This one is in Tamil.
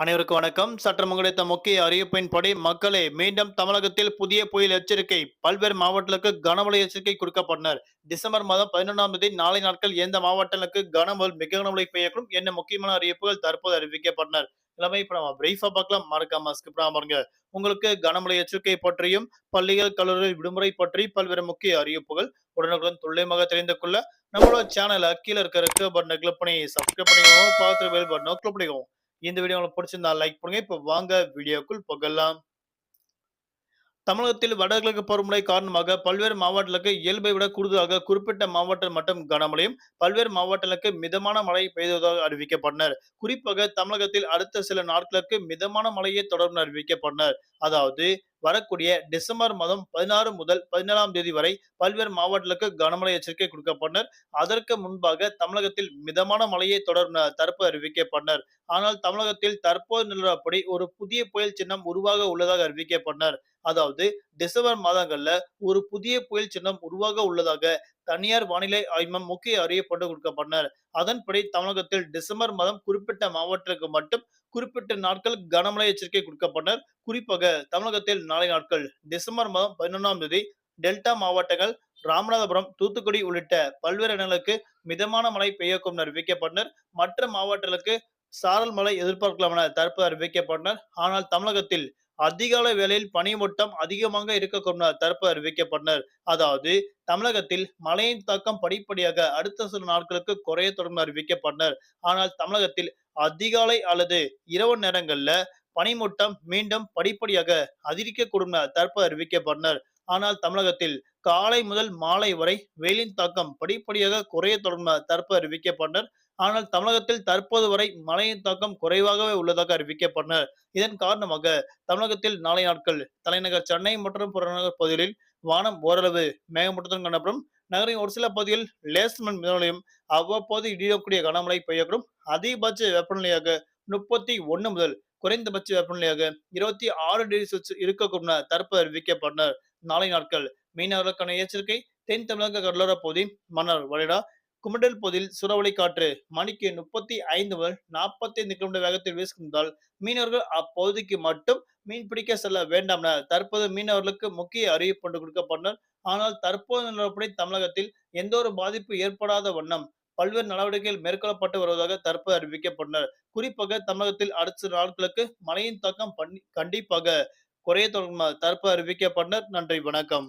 அனைவருக்கும் வணக்கம். சற்றம் கிடைத்த முக்கிய அறிவிப்பின்படி மக்களே மீண்டும் தமிழகத்தில் புதிய புயல் எச்சரிக்கை. பல்வேறு மாவட்டங்களுக்கு கனமழை எச்சரிக்கை கொடுக்கப்பட்டனர். டிசம்பர் மாதம் பதினொன்றாம் தேதி நாளை நாட்கள் எந்த மாவட்டங்களுக்கு கனமழை மிக கனமழை பெய்யக்கூடும் என்ன முக்கியமான அறிவிப்புகள் தற்போது அறிவிக்கப்பட்டனர். எல்லாமே இப்ப நம்ம பார்க்கலாம். மறக்காம ஸ்கிப் பாருங்க. உங்களுக்கு கனமழை எச்சரிக்கை பற்றியும் பள்ளிகள் கல்லூரிகள் விடுமுறை பற்றி பல்வேறு முக்கிய அறிவிப்புகள் உடனுக்குடன் துல்லியமாக தெரிந்து கொள்ள நம்மளோட சேனலை கீழே இருக்க பட்டனை கிளிக் பண்ணி சப்ஸ்கிரைப் பண்ணிக்கோங்க. பார்த்து பெல் பட்டனை கிளிக் பண்ணிக்கோங்க. இந்த வீடியோ உங்களுக்கு பிடிச்சிருந்தா லைக் பண்ணுங்க. இப்போ வாங்க வீடியோக்குள் போகலாம். தமிழகத்தில் வடகிழக்கு பருவமழை காரணமாக பல்வேறு மாவட்டங்களுக்கு இயல்பை விட கூடுதலாக குறிப்பிட்ட மாவட்டம் மட்டும் கனமழையும் பல்வேறு மாவட்டங்களுக்கு மிதமான மழை பெய்துவதாக அறிவிக்கப்பட்டனர். குறிப்பாக தமிழகத்தில் அடுத்த சில நாட்களுக்கு மிதமான மழையை தொடர்ந்து அறிவிக்கப்பட்டனர். அதாவது வரக்கூடிய டிசம்பர் மாதம் பதினாறு முதல் பதினேழாம் தேதி வரை பல்வேறு மாவட்டங்களுக்கு கனமழை எச்சரிக்கை கொடுக்கப்பட்டனர். அதற்கு முன்பாக தமிழகத்தில் மிதமான மழையை தொடர் தரப்பு அறிவிக்கப்பட்டனர். ஆனால் தமிழகத்தில் தற்போது நிலவரப்படி ஒரு புதிய புயல் சின்னம் உருவாக உள்ளதாக அறிவிக்கப்பட்டனர். அதாவது டிசம்பர் மாதங்கள்ல ஒரு புதிய புயல் சின்னம் உருவாக உள்ளதாக தனியார் வானிலை ஆய்வம் முக்கிய அறியப்பட்டு கொடுக்கப்பட்டனர். அதன்படி தமிழகத்தில் டிசம்பர் மாதம் குறிப்பிட்ட மாவட்டத்திற்கு மட்டும் குறிப்பிட்ட நாட்கள் கனமழை எச்சரிக்கை கொடுக்கப்பட்டனர். குறிப்பாக தமிழகத்தில் நாளை நாட்கள் டிசம்பர் மாதம் பதினொன்றாம் தேதி டெல்டா மாவட்டங்கள் ராமநாதபுரம் தூத்துக்குடி உள்ளிட்ட பல்வேறு இடங்களுக்கு மிதமான மழை பெய்யக்கும் அறிவிக்கப்பட்டனர். மற்ற மாவட்டங்களுக்கு சாரல் மழை எதிர்பார்க்கலாம் என தற்போது அறிவிக்கப்பட்டனர். ஆனால் தமிழகத்தில் அதிகால வேளையில் பனிமூட்டம் அதிகமாக இருக்கக்கூடும் தரப்பு அறிவிக்கப்பட்டனர். அதாவது தமிழகத்தில் மழையின் தாக்கம் படிப்படியாக அடுத்த சில நாட்களுக்கு குறைய தொடர்ந்து அறிவிக்கப்பட்டனர். ஆனால் தமிழகத்தில் அதிகாலை அல்லது இரவு நேரங்கள்ல பனிமூட்டம் மீண்டும் படிப்படியாக அதிகரிக்கக்கூடும் தரப்பு அறிவிக்கப்பட்டனர். ஆனால் தமிழகத்தில் காலை முதல் மாலை வரை வெயிலின் தாக்கம் படிப்படியாக குறைய தொடர்ந்த தற்போது அறிவிக்கப்பட்டனர். ஆனால் தமிழகத்தில் தற்போது வரை மழையின் தாக்கம் குறைவாகவே உள்ளதாக அறிவிக்கப்பட்டனர். இதன் காரணமாக தமிழகத்தில் நாளை நாட்கள் தலைநகர் சென்னை மற்றும் புறநகர் பகுதிகளில் வானம் ஓரளவு மேகமூட்டத்துடன் காணப்படும். நகரின் ஒரு சில பகுதியில் லேசமன் மிதநிலையும் அவ்வப்போது இடியக்கூடிய கனமழை பெய்யக்கூடும். அதிகபட்ச வெப்பநிலையாக முப்பத்தி ஒன்னு முதல் குறைந்தபட்ச வெப்பநிலையாக இருபத்தி ஆறு டிகிரி செல்சியஸ் இருக்கக்கூடும் தற்போது அறிவிக்கப்பட்டனர். நாளை நாட்கள் மீனவர்களுக்கான எச்சரிக்கை தென் தமிழக கடலோர பகுதி மன்னர் வளைடா குமடல் பகுதியில் சூறாவளி காற்று மணிக்கு முப்பத்தி ஐந்து முதல் நாற்பத்தி ஐந்து கிலோமீட்டர் வேகத்தில் வீசுகின்றால் மீனவர்கள் அப்பகுதிக்கு மட்டும் மீன் பிடிக்க செல்ல வேண்டாம் என தற்போது மீனவர்களுக்கு முக்கிய அறிவிப்பு ஒன்று கொடுக்கப்பட்டனர் ஆனால் தற்போது நிலவரப்படி தமிழகத்தில் எந்த ஒரு பாதிப்பு ஏற்படாத வண்ணம் பல்வேறு நடவடிக்கைகள் மேற்கொள்ளப்பட்டு வருவதாக தற்போது அறிவிக்கப்பட்டனர் குறிப்பாக தமிழகத்தில் அடுத்த நாட்களுக்கு மழையின் தாக்கம் கண்டிப்பாக குறைய தொடங்கும் தற்போது அறிவிக்கப்பட்டனர் நன்றி வணக்கம்.